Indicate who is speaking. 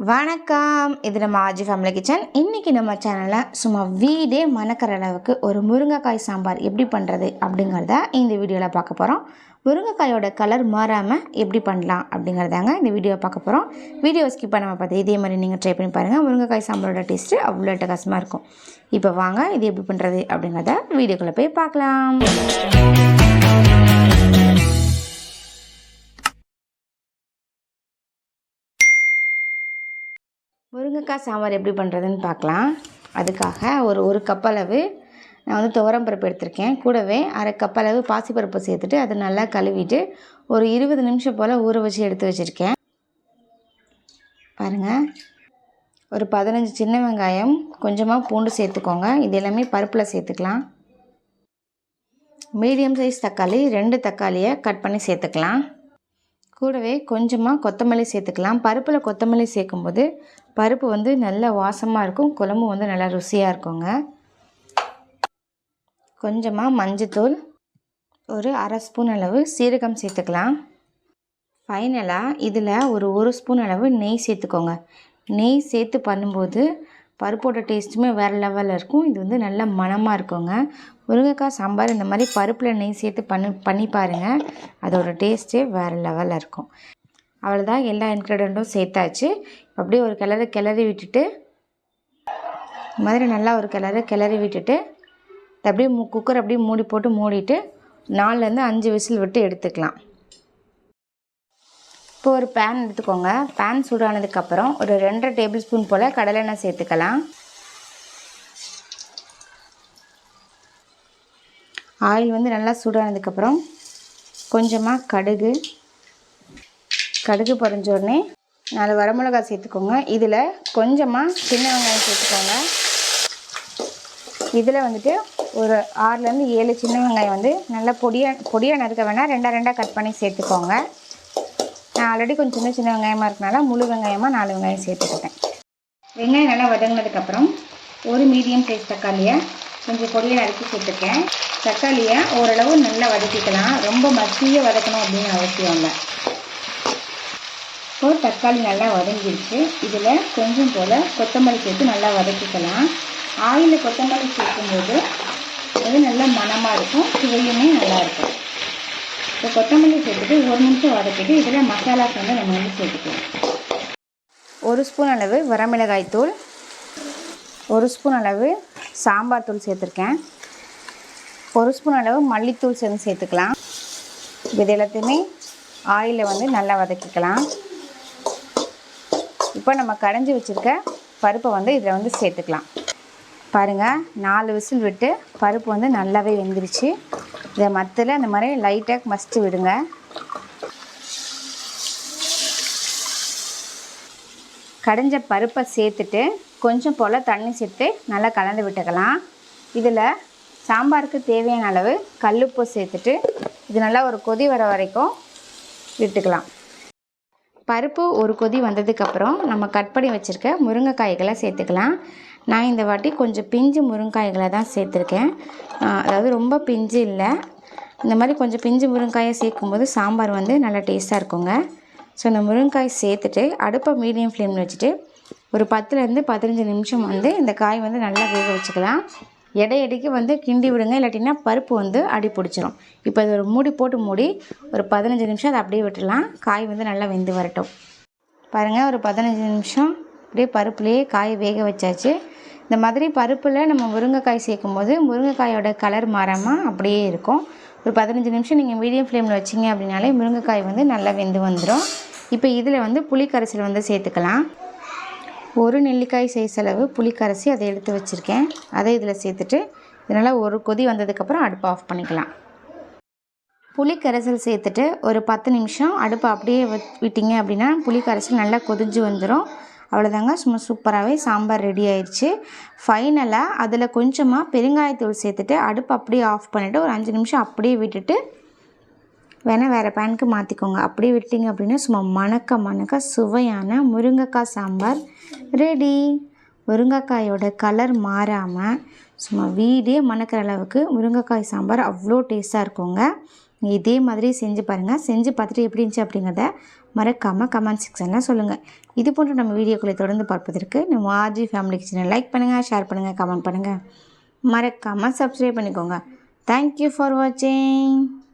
Speaker 1: வணக்கம். இது நம்ம ஆஜி ஃபேமிலி கிச்சன் இன்றைக்கி நம்ம சேனலில் சும்மா வீடே மணக்கிற அளவுக்கு ஒரு முருங்கைக்காய் சாம்பார் எப்படி பண்ணுறது அப்படிங்கிறத இந்த வீடியோவில் பார்க்க போகிறோம் முருங்கைக்காயோட கலர் மாறாமல் எப்படி பண்ணலாம் அப்படிங்கிறதாங்க இந்த வீடியோவை பார்க்க போகிறோம் வீடியோ ஸ்கிப் பண்ணாமல் பார்த்து இதே மாதிரி நீங்கள் ட்ரை பண்ணி பாருங்கள் முருங்கைக்காய் சாம்பாரோட டேஸ்ட்டு அவ்வளோ அட்டகாசமாக இருக்கும். இப்போ வாங்க இது எப்படி பண்ணுறது அப்படிங்கிறத வீடியோக்குள்ளே போய் பார்க்கலாம். முருங்கைக்காய் சாம்பார் எப்படி பண்ணுறதுன்னு பார்க்கலாம். அதுக்காக ஒரு ஒரு கப்பளவு நான் வந்து துவரம்பருப்பு எடுத்திருக்கேன். கூடவே அரை கப்பளவு பாசிப்பருப்பு சேர்த்துட்டு அதை நல்லா கழுவிட்டு ஒரு இருபது நிமிஷம் போல் ஊற வச்சு எடுத்து வச்சுருக்கேன். பாருங்கள் ஒரு பதினஞ்சு சின்ன வெங்காயம் கொஞ்சமாக பூண்டு சேர்த்துக்கோங்க. இது எல்லாமே பருப்பில் சேர்த்துக்கலாம். மீடியம் சைஸ் தக்காளி ரெண்டு தக்காளியை கட் பண்ணி சேர்த்துக்கலாம். கூடவே கொஞ்சமாக கொத்தமல்லி சேர்த்துக்கலாம். பருப்பில் கொத்தமல்லி சேர்க்கும்போது பருப்பு வந்து நல்ல வாசமாக இருக்கும். குழம்பு வந்து நல்லா ருசியாக இருக்குங்க. கொஞ்சமாக மஞ்சத்தூள் ஒரு அரை ஸ்பூன் அளவு சீரகம் சேர்த்துக்கலாம். ஃபைனலாக இதில் ஒரு ஒரு ஸ்பூன் அளவு நெய் சேர்த்துக்கோங்க. நெய் சேர்த்து பண்ணும்போது பருப்போட டேஸ்ட்டுமே வேறு லெவலில் இருக்கும். இது வந்து நல்ல மணமாக இருக்குங்க. முருங்கைக்காய் சாம்பார் இந்த மாதிரி பருப்பில் நெய் சேர்த்து பண்ணி பண்ணி பாருங்கள் அதோட டேஸ்ட்டே வேறு லெவலில் இருக்கும். அவ்வளோதான் எல்லா இன்க்ரீடியண்ட்டும் சேர்த்தாச்சு. அப்படியே ஒரு கிளறு கிளறி விட்டுட்டு இந்த மாதிரி நல்லா ஒரு கிளறு கிளறி விட்டுட்டு அப்படியே மூ குக்கர் அப்படியே மூடி போட்டு மூடிட்டு நாலுலேருந்து அஞ்சு விசில் விட்டு எடுத்துக்கலாம். இப்போ ஒரு பேன் எடுத்துக்கோங்க. பேன் சூடானதுக்கப்புறம் ஒரு ரெண்டரை டேபிள் ஸ்பூன் போல் கடலெண்ணெய் சேர்த்துக்கலாம். ஆயில் வந்து நல்லா சூடானதுக்கப்புறம் கொஞ்சமாக கடுகு கடுகு பொரிஞ்ச உடனே நாலு வரமிளகாய் சேர்த்துக்கோங்க. இதில் கொஞ்சமாக சின்ன வெங்காயம் சேர்த்துக்கோங்க. இதில் வந்துட்டு ஒரு ஆறுலேருந்து ஏழு சின்ன வெங்காயம் வந்து நல்லா பொடியாக பொடியாக நறுக்க வேணால் ரெண்டாக ரெண்டாக கட் பண்ணி சேர்த்துக்கோங்க. ஆல்ரெடி கொஞ்சம் சின்ன சின்ன வெங்காயமாக இருக்கனால முழு வெங்காயமாக நாலு வெங்காயம் சேர்த்துக்கிட்டேன். வெங்காயம் நல்லா வதங்கினதுக்கப்புறம் ஒரு மீடியம் சைஸ் தக்காளியை கொஞ்சம் பொடியை நறுக்கி சேர்த்துருக்கேன். தக்காளியை ஓரளவு நல்லா வதக்கிக்கலாம். ரொம்ப மசிய வதக்கணும் அப்படின்னு அவசியம் இல்லை. இப்போது தக்காளி நல்லா வதங்கிடுச்சு இதில் கொஞ்சம் போல் கொத்தமல்லி சேர்த்து நல்லா வதக்கிக்கலாம். ஆயிலில் கொத்தமல்லி சேர்க்கும்போது அது நல்லா மணமாக இருக்கும். சுவையுமே நல்லாயிருக்கும் இப்போ கொத்தமல்லி சேர்த்துட்டு ஒரு நிமிஷம் வதக்கிட்டு இதில் மசாலாஸ் வந்து நம்ம வந்து சேர்த்துக்கலாம். ஒரு ஸ்பூன் அளவு வரமிளகாய் தூள் ஒரு ஸ்பூன் அளவு சாம்பார் தூள் சேர்த்துருக்கேன். ஒரு ஸ்பூன் அளவு மல்லித்தூள் சேர்ந்து சேர்த்துக்கலாம். இது எல்லாத்தையுமே ஆயிலில் வந்து நல்லா வதக்கிக்கலாம். இப்போ நம்ம கடைஞ்சி வச்சுருக்க பருப்பை வந்து இதில் வந்து சேர்த்துக்கலாம். பாருங்கள் நாலு விசில் விட்டு பருப்பு வந்து நல்லாவே வெந்துருச்சு. இதை மத்தில் இந்த மாதிரி லைட்டாக மஸ்ட்டு விடுங்க. கடைஞ்ச பருப்பை சேர்த்துட்டு கொஞ்சம் போல் தண்ணி சேர்த்து நல்லா கலந்து விட்டுக்கலாம். இதில் சாம்பாருக்கு தேவையான அளவு கல்லுப்பு சேர்த்துட்டு இது நல்லா ஒரு கொதி வர வரைக்கும் விட்டுக்கலாம். பருப்பு ஒரு கொதி வந்ததுக்கப்புறம் நம்ம கட் பண்ணி வச்சுருக்க முருங்கைக்காய்களை சேர்த்துக்கலாம். நான் இந்த வாட்டி கொஞ்சம் பிஞ்சு முருங்காய்களை தான் சேர்த்துருக்கேன். அதாவது ரொம்ப பிஞ்சு இல்லை. இந்த மாதிரி கொஞ்சம் பிஞ்சு முருங்காயை சேர்க்கும்போது சாம்பார் வந்து நல்லா டேஸ்ட்டாக இருக்குங்க. ஸோ இந்த முருங்காய் சேர்த்துட்டு அடுப்பை மீடியம் ஃப்ளேமில் வச்சுட்டு ஒரு பத்துலேருந்து பதினஞ்சு நிமிஷம் வந்து இந்த காய் வந்து நல்லா வேக வச்சுக்கலாம். எடை எடைக்கு வந்து கிண்டி விடுங்க. இல்லாட்டினா பருப்பு வந்து அடி பிடிச்சிரும். இப்போ இது ஒரு மூடி போட்டு மூடி ஒரு பதினஞ்சு நிமிஷம் அதை அப்படியே விட்டுடலாம். காய் வந்து நல்லா வெந்து வரட்டும். பாருங்கள் ஒரு பதினஞ்சு நிமிஷம் அப்படியே பருப்புலேயே காய் வேக வச்சாச்சு. இந்த மாதிரி பருப்பில் நம்ம முருங்கைக்காய் சேர்க்கும் போது முருங்கைக்காயோட கலர் மாறாமல் அப்படியே இருக்கும். ஒரு பதினஞ்சு நிமிஷம் நீங்கள் மீடியம் ஃப்ளேமில் வச்சிங்க அப்படின்னாலே முருங்கைக்காய் வந்து நல்லா வெந்து வந்துடும் இப்போ இதில் வந்து புளிக்கரைசல் வந்து சேர்த்துக்கலாம். ஒரு நெல்லிக்காய் சைஸ் அளவு புளிக்கரைசி அதை எடுத்து வச்சுருக்கேன். அதை இதில் சேர்த்துட்டு இதனால் ஒரு கொதி வந்ததுக்கப்புறம் அடுப்பை ஆஃப் பண்ணிக்கலாம். புளிக்கரைசல் சேர்த்துட்டு ஒரு பத்து நிமிஷம் அடுப்பை அப்படியே விட்டிங்க அப்படின்னா புளிக்கரைசல் நல்லா கொதிஞ்சு வந்துடும் அவ்வளோதாங்க சும்மா சூப்பராகவே சாம்பார் ரெடி ஆயிடுச்சு ஃபைனலாக அதில் கொஞ்சமாக பெருங்காயத்தூள் சேர்த்துட்டு அடுப்பு அப்படியே ஆஃப் பண்ணிவிட்டு ஒரு அஞ்சு நிமிஷம் அப்படியே விட்டுட்டு வேணால் வேறு பேனுக்கு மாற்றிக்கோங்க அப்படியே விட்டிங்க அப்படின்னா சும்மா மணக்க மணக்க சுவையான முருங்கைக்காய் சாம்பார் ரெடி முருங்கைக்காயோட கலர் மாறாமல் சும்மா வீடே மணக்கிற அளவுக்கு முருங்கைக்காய் சாம்பார் அவ்வளோ டேஸ்ட்டாக இருக்குங்க. இதே மாதிரி செஞ்சு பாருங்கள் செஞ்சு பார்த்துட்டு எப்படி இருந்துச்சு அப்படிங்கிறத மறக்காமல் கமெண்ட் செக்ஷனில் சொல்லுங்கள் இது போன்ற நம்ம வீடியோக்களை தொடர்ந்து பார்ப்பதற்கு நம்ம ஆர்ஜி ஃபேமிலி கிச்சனை லைக் பண்ணுங்கள் ஷேர் பண்ணுங்கள் கமெண்ட் பண்ணுங்கள் மறக்காமல் சப்ஸ்கிரைப் பண்ணிக்கோங்க. தேங்க்யூ ஃபார் வாட்சிங்